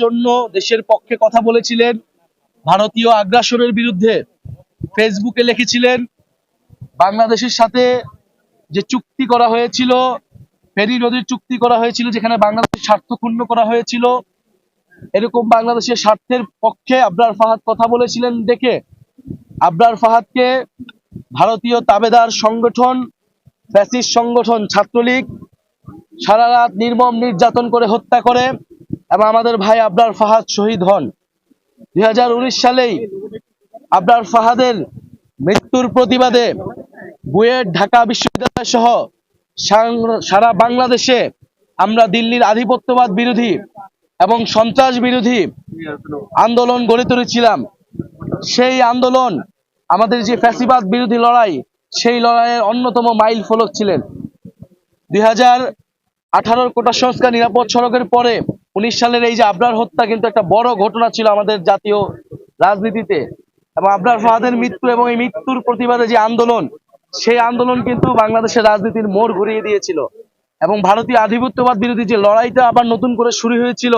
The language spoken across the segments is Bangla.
জন্য দেশের পক্ষে কথা বলেছিলেন ভারতীয় আগ্রাসনের বিরুদ্ধে। ফেসবুকে লিখেছিলেন, বাংলাদেশের সাথে যে চুক্তি করা হয়েছিল ফেরি নদীর চুক্তি করা হয়েছিল, যেখানে বাংলাদেশের স্বার্থ ক্ষুণ্ণ করা হয়েছিল এরকম বাংলাদেশের স্বার্থের পক্ষে আবরার ফাহাদ কথা বলেছিলেন দেখে আবরার ফাহাদকে ভারতীয় তাবেদার সংগঠন ফ্যাসিস সংগঠন, ছাত্রলীগ সারা রাত নির্মম নির্যাতন করে হত্যা করে এবং আমাদের ভাই আবরার ফাহাদ শহীদ হন। দুই হাজার উনিশ সালেই আবরার ফাহাদের মৃত্যুর প্রতিবাদে বুয়েট, ঢাকা বিশ্ববিদ্যালয় সহ সারা বাংলাদেশে আমরা দিল্লির আধিপত্যবাদ বিরোধী এবং সন্ত্রাস বিরোধী আন্দোলন গড়ে তুলেছিলাম। সেই আন্দোলন, আমাদের যে ফ্যাসিবাদ বিরোধী লড়াই, সেই লড়াইয়ের অন্যতম মাইল ফলক ছিলেন। দুই হাজার আঠারোর কোটা সংস্কার নিরাপদ সড়কের পরে উনিশ সালের এই যে আবরার হত্যা কিন্তু একটা বড় ঘটনা ছিল আমাদের জাতীয় রাজনীতিতে। এবং আবরার ফাহাদের মৃত্যু এবং এই মৃত্যুর প্রতিবাদে যে আন্দোলন, সেই আন্দোলন কিন্তু বাংলাদেশের রাজনীতির মোড় ঘুরিয়ে দিয়েছিল। এবং ভারতীয় আধিপত্যবাদ বিরোধী যে লড়াইটা আবার নতুন করে শুরু হয়েছিল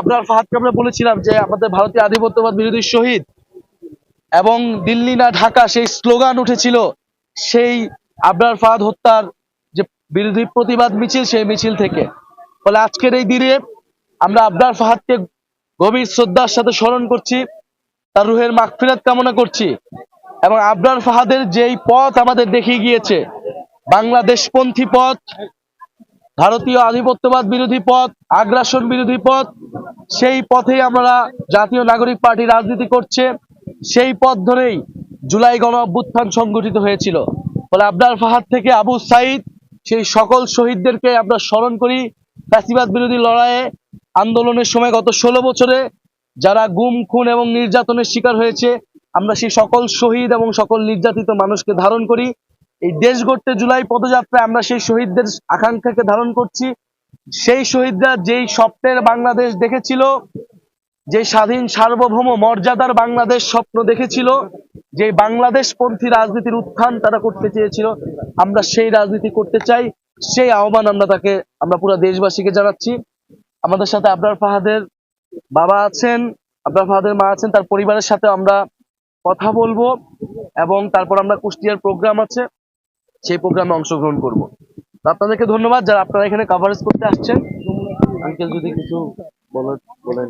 আবরার ফাহাদকে আমরা বলেছিলাম যে আমাদের ভারতীয় আধিপত্যবাদ বিরোধী শহীদ, এবং দিল্লি না ঢাকা সেই স্লোগান উঠেছিল, সেই আবরার ফাহাদ হত্যার যে বিরোধী প্রতিবাদ মিছিল, সেই মিছিল থেকে। ফলে আজকের এই দিনে আমরা আবরার ফাহাদকে গভীর শ্রদ্ধার সাথে স্মরণ করছি, তার রুহের মাগফিরাত কামনা করছি, এবং আবরার ফাহাদের যেই পথ আমাদের দেখিয়ে গিয়েছে, বাংলাদেশপন্থী পথ ভারতীয় আধিপত্যবাদ বিরোধী পথ, আগ্রাসন বিরোধী পথ, সেই পথেই আমরা জাতীয় নাগরিক পার্টি রাজনীতি করছে। সেই পথ ধরেই জুলাই গণ অভ্যুত্থান সংগঠিত হয়েছিল। ফলে আবরার ফাহাদ থেকে আবু সাইদ, সেই সকল শহীদদেরকে আমরা স্মরণ করি ফ্যাসিবাদ বিরোধী লড়াইয়ে আন্দোলনের সময় গত ষোলো বছরে যারা গুম, খুন এবং নির্যাতনের শিকার হয়েছে, আমরা সেই সকল শহীদ এবং সকল নির্যাতিত মানুষকে ধারণ করি। এই দেশ গড়তে জুলাই পদযাত্রায় আমরা সেই শহীদদের আকাঙ্ক্ষাকে ধারণ করছি। সেই শহীদরা যেই স্বপ্নের বাংলাদেশ দেখেছিল যে স্বাধীন সার্বভৌম মর্যাদার বাংলাদেশ স্বপ্ন দেখেছিল যে বাংলাদেশ পন্থী রাজনীতির উত্থান তারা করতে চেয়েছিল, আমরা সেই রাজনীতি করতে চাই, সেই আহ্বান আমরা তাকে, আমরা পুরো দেশবাসীকে জানাচ্ছি। আমাদের সাথে আবরার ফাহাদের বাবা আছেন, আবরার ফাহাদের মা আছেন, তার পরিবারের সাথে আমরা কথা বলব এবং তারপর আমরা কুষ্টিয়ার প্রোগ্রাম আছে। সেই প্রোগ্রামে অংশগ্রহণ করব। আপনাদেরকে ধন্যবাদ যারা আপনারা এখানে কভারেজ করতে আসছেন। আঙ্কেল যদি কিছু বলেন বলেন